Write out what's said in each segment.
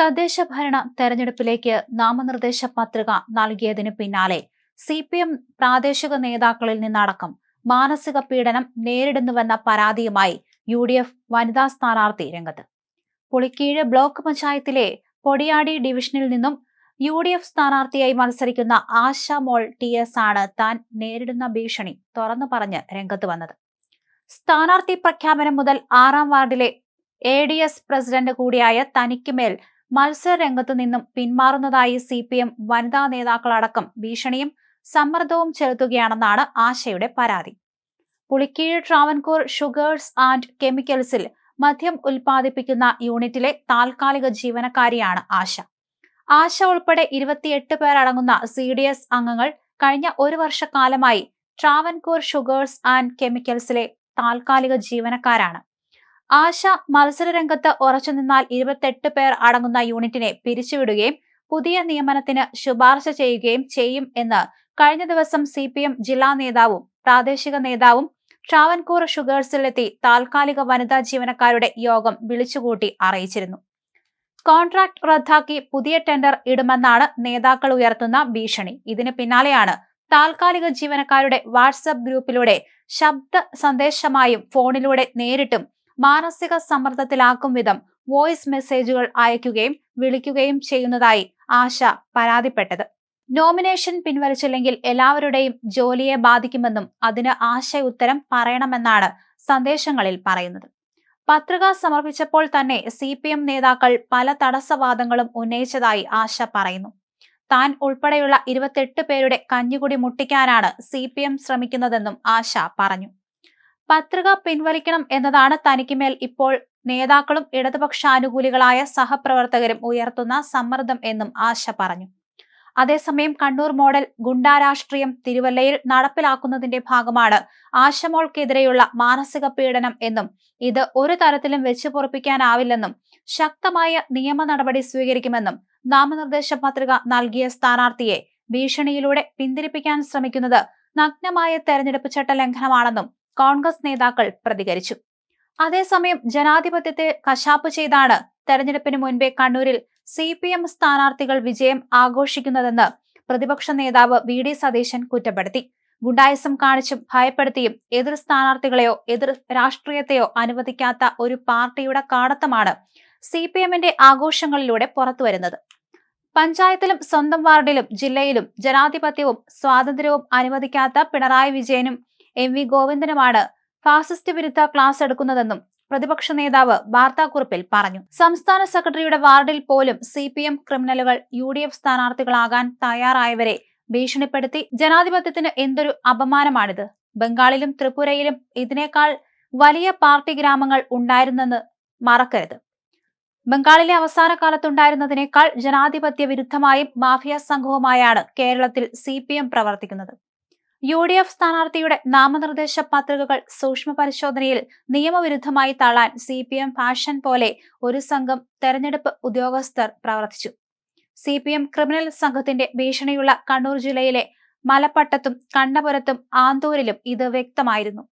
തദ്ദേശ ഭരണ തെരഞ്ഞെടുപ്പിലേക്ക് നാമനിർദ്ദേശ പത്രിക നൽകിയതിന് പിന്നാലെ സി പി എം പ്രാദേശിക നേതാക്കളിൽ നിന്നടക്കം മാനസിക പീഡനം നേരിടുന്നുവെന്ന പരാതിയുമായി യു ഡി എഫ് വനിതാ സ്ഥാനാർത്ഥി രംഗത്ത്. പുളിക്കീഴ് ബ്ലോക്ക് പഞ്ചായത്തിലെ പൊടിയാടി ഡിവിഷനിൽ നിന്നും യു ഡി എഫ് സ്ഥാനാർത്ഥിയായി മത്സരിക്കുന്ന ആശ മോൾ ടി എസ് ആണ് താൻ നേരിടുന്ന ഭീഷണി തുറന്നു പറഞ്ഞ് രംഗത്ത് വന്നത്. സ്ഥാനാർത്ഥി പ്രഖ്യാപനം മുതൽ ആറാം വാർഡിലെ എ ഡി എസ് പ്രസിഡന്റ് കൂടിയായ തനിക്ക് മേൽ മത്സര രംഗത്തു നിന്നും പിന്മാറുന്നതായി സി പി എം വനിതാ നേതാക്കളടക്കം ഭീഷണിയും സമ്മർദ്ദവും ചെലുത്തുകയാണെന്നാണ് ആശയുടെ പരാതി. പുളിക്കീഴ് ട്രാവൻകൂർ ഷുഗേഴ്സ് ആൻഡ് കെമിക്കൽസിൽ മദ്യം ഉൽപ്പാദിപ്പിക്കുന്ന യൂണിറ്റിലെ താൽക്കാലിക ജീവനക്കാരിയാണ് ആശ. ആശ ഉൾപ്പെടെ ഇരുപത്തിയെട്ട് പേരടങ്ങുന്ന സി ഡി എസ് അംഗങ്ങൾ കഴിഞ്ഞ ഒരു വർഷക്കാലമായി ട്രാവൻകൂർ ഷുഗേഴ്സ് ആൻഡ് കെമിക്കൽസിലെ താൽക്കാലിക ജീവനക്കാരാണ്. ആശ മത്സരരംഗത്ത് ഉറച്ചുനിന്നാൽ ഇരുപത്തെട്ട് പേർ അടങ്ങുന്ന യൂണിറ്റിനെ പിരിച്ചുവിടുകയും പുതിയ നിയമനത്തിന് ശുപാർശ ചെയ്യുകയും ചെയ്യും എന്ന് കഴിഞ്ഞ ദിവസം സി പി എം ജില്ലാ നേതാവും പ്രാദേശിക നേതാവും ട്രാവൻകൂർ ഷുഗേഴ്സിലെത്തി താൽക്കാലിക വനിതാ ജീവനക്കാരുടെ യോഗം വിളിച്ചുകൂട്ടി അറിയിച്ചിരുന്നു. കോൺട്രാക്ട് റദ്ദാക്കി പുതിയ ടെൻഡർ ഇടുമെന്നാണ് നേതാക്കൾ ഉയർത്തുന്ന ഭീഷണി. ഇതിന് പിന്നാലെയാണ് താൽക്കാലിക ജീവനക്കാരുടെ വാട്സപ്പ് ഗ്രൂപ്പിലൂടെ ശബ്ദ സന്ദേശമായും ഫോണിലൂടെ നേരിട്ടും മാനസിക സമ്മർദ്ദത്തിലാക്കും വിധം വോയിസ് മെസ്സേജുകൾ അയക്കുകയും വിളിക്കുകയും ചെയ്യുന്നതായി ആശ പരാതിപ്പെട്ടത്. നോമിനേഷൻ പിൻവലിച്ചില്ലെങ്കിൽ എല്ലാവരുടെയും ജോലിയെ ബാധിക്കുമെന്നും അതിന് ആശ ഉത്തരം പറയണമെന്നാണ് സന്ദേശങ്ങളിൽ പറയുന്നത്. പത്രിക സമർപ്പിച്ചപ്പോൾ തന്നെ സി പി എം നേതാക്കൾ പല തടസ്സവാദങ്ങളും ഉന്നയിച്ചതായി ആശ പറയുന്നു. താൻ ഉൾപ്പെടെയുള്ള ഇരുപത്തെട്ട് പേരുടെ കഞ്ഞികുടി മുട്ടിക്കാനാണ് സി പി എം ശ്രമിക്കുന്നതെന്നും ആശ പറഞ്ഞു. പത്രിക പിൻവലിക്കണം എന്നതാണ് തനിക്ക് മേൽ ഇപ്പോൾ നേതാക്കളും ഇടതുപക്ഷാനുകൂലികളായ സഹപ്രവർത്തകരും ഉയർത്തുന്ന സമ്മർദ്ദം എന്നും ആശ പറഞ്ഞു. അതേസമയം കണ്ണൂർ മോഡൽ ഗുണ്ടാരാഷ്ട്രീയം തിരുവല്ലയിൽ നടപ്പിലാക്കുന്നതിന്റെ ഭാഗമാണ് ആശമോൾക്കെതിരെയുള്ള മാനസിക പീഡനം എന്നും ഇത് ഒരു തരത്തിലും വെച്ചു പൊറപ്പിക്കാനാവില്ലെന്നും ശക്തമായ നിയമ നടപടി സ്വീകരിക്കുമെന്നും നാമനിർദ്ദേശ പത്രിക നൽകിയ സ്ഥാനാർത്ഥിയെ ഭീഷണിയിലൂടെ പിന്തിരിപ്പിക്കാൻ ശ്രമിക്കുന്നത് നഗ്നമായ തെരഞ്ഞെടുപ്പ് ചട്ട ലംഘനമാണെന്നും കോൺഗ്രസ് നേതാക്കൾ പ്രതികരിച്ചു. അതേസമയം ജനാധിപത്യത്തെ കശാപ്പ് ചെയ്താണ് തെരഞ്ഞെടുപ്പിന് മുൻപേ കണ്ണൂരിൽ സി പി എം സ്ഥാനാർത്ഥികൾ വിജയം ആഘോഷിക്കുന്നതെന്ന് പ്രതിപക്ഷ നേതാവ് വി ഡി സതീശൻ കുറ്റപ്പെടുത്തി. ഗുണ്ടായസം കാണിച്ചും ഭയപ്പെടുത്തിയും എതിർ സ്ഥാനാർത്ഥികളെയോ എതിർ രാഷ്ട്രീയത്തെയോ അനുവദിക്കാത്ത ഒരു പാർട്ടിയുടെ കാടത്തമാണ് സി പി എമ്മിന്റെ ആഘോഷങ്ങളിലൂടെ പുറത്തുവരുന്നത്. പഞ്ചായത്തിലും സ്വന്തം വാർഡിലും ജില്ലയിലും ജനാധിപത്യവും സ്വാതന്ത്ര്യവും അനുവദിക്കാത്ത പിണറായി വിജയനും എം വി ഗോവിന്ദനുമാണ് ഫാസിസ്റ്റ് വിരുദ്ധ ക്ലാസ് എടുക്കുന്നതെന്നും പ്രതിപക്ഷ നേതാവ് വാർത്താക്കുറിപ്പിൽ പറഞ്ഞു. സംസ്ഥാന സെക്രട്ടറിയുടെ വാർഡിൽ പോലും സി പി എം ക്രിമിനലുകൾ യു ഡി എഫ് സ്ഥാനാർത്ഥികളാകാൻ തയ്യാറായവരെ ഭീഷണിപ്പെടുത്തി ജനാധിപത്യത്തിന് എന്തൊരു അപമാനമാണിത്? ബംഗാളിലും ത്രിപുരയിലും ഇതിനേക്കാൾ വലിയ പാർട്ടി ഗ്രാമങ്ങൾ ഉണ്ടായിരുന്നെന്ന് മറക്കരുത്. ബംഗാളിലെ അവസാന കാലത്തുണ്ടായിരുന്നതിനേക്കാൾ ജനാധിപത്യ വിരുദ്ധമായും മാഫിയ സംഘവുമായാണ് കേരളത്തിൽ സി പ്രവർത്തിക്കുന്നത്. യു ഡി എഫ് സ്ഥാനാർത്ഥിയുടെ നാമനിർദ്ദേശ പത്രികകൾ സൂക്ഷ്മ പരിശോധനയിൽ നിയമവിരുദ്ധമായി തള്ളാൻ സി പി എം ഫാഷൻ പോലെ ഒരു സംഘം തെരഞ്ഞെടുപ്പ് ഉദ്യോഗസ്ഥർ പ്രവർത്തിച്ചു. സി പി എം ക്രിമിനൽ സംഘത്തിന്റെ ഭീഷണിയുള്ള കണ്ണൂർ ജില്ലയിലെ മലപ്പട്ടത്തും കണ്ണപുരത്തും ആന്തൂരിലും ഇത് വ്യക്തമായിരുന്നു.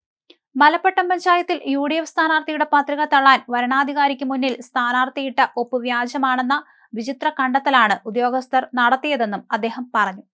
മലപ്പട്ടം പഞ്ചായത്തിൽ യു ഡി എഫ് സ്ഥാനാർത്ഥിയുടെ പത്രിക തള്ളാൻ വരണാധികാരിക്ക് മുന്നിൽ സ്ഥാനാർത്ഥിയിട്ട ഒപ്പ് വ്യാജമാണെന്ന വിചിത്ര കണ്ടെത്തലാണ് ഉദ്യോഗസ്ഥർ നടത്തിയതെന്നും അദ്ദേഹം പറഞ്ഞു.